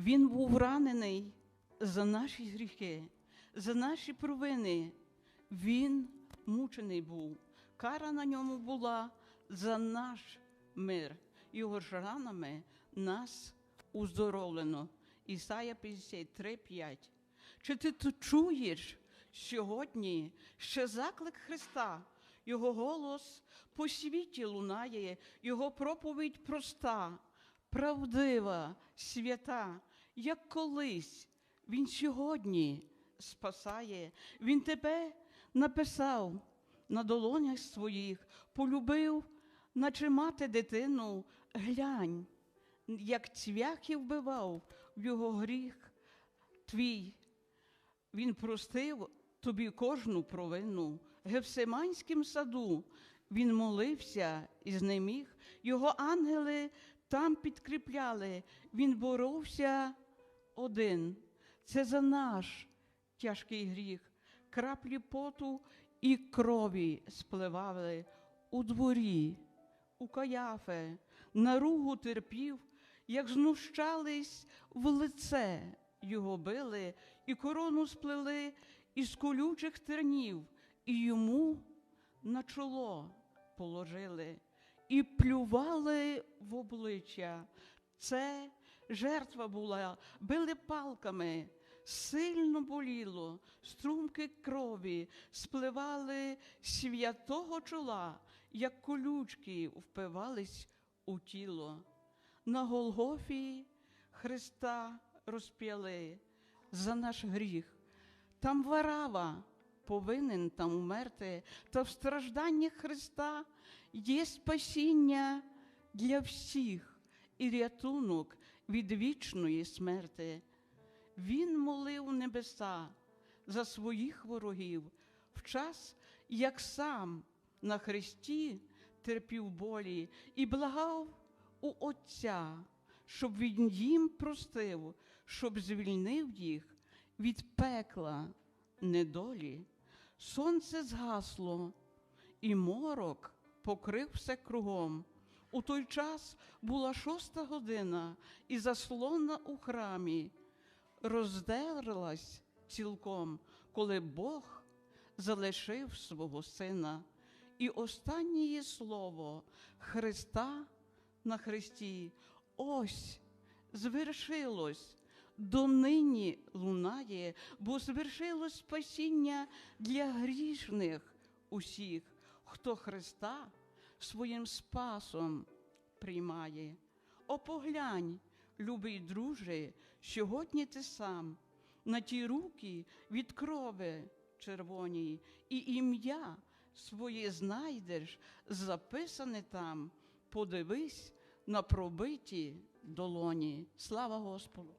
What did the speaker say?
Він був ранений за наші гріхи, за наші провини. Він мучений був. Кара на ньому була за наш мир. Його ж ранами нас уздоровлено. Ісая 53, 5. Чи ти тут чуєш сьогодні ще заклик Христа? Його голос по світі лунає, Його проповідь проста, правдива, свята, як колись. Він сьогодні спасає, Він тебе написав на долонях своїх, полюбив, наче мати дитину, глянь, як цвяхи вбивав в його гріх твій. Він простив тобі кожну провину. В саду він молився і знеміг. Його ангели там підкріпляли. Він боровся один. Це за наш тяжкий гріх. Краплі поту і крові спливали у дворі, у каяфе, наругу терпів, як знущались в лице його били, і корону сплели із колючих тернів, і йому на чоло положили, і плювали в обличчя. Це жертва була, били палками, сильно боліло, струмки крові спливали святого чола, як колючки впивались у тіло. На Голгофі Христа розп'яли за наш гріх. Там варава повинен там умерти, та в стражданнях Христа є спасіння для всіх і рятунок від вічної смерти. Він молив небеса за своїх ворогів в час, як сам на Христі терпів болі і благав у Отця, щоб він їм простив, щоб звільнив їх від пекла недолі. Сонце згасло, і морок покрив все кругом. У той час була шоста година, і заслона у храмі роздерлась цілком, коли Бог залишив свого сина. І останнє слово Христа на Христі ось звершилось. Донині лунає, бо звершилось спасіння для грішних усіх, хто Христа своїм спасом приймає. О, поглянь, любий друже, сьогодні ти сам на ті руки від крови червоній, і ім'я своє знайдеш, записане там. Подивись на пробиті долоні. Слава Господу!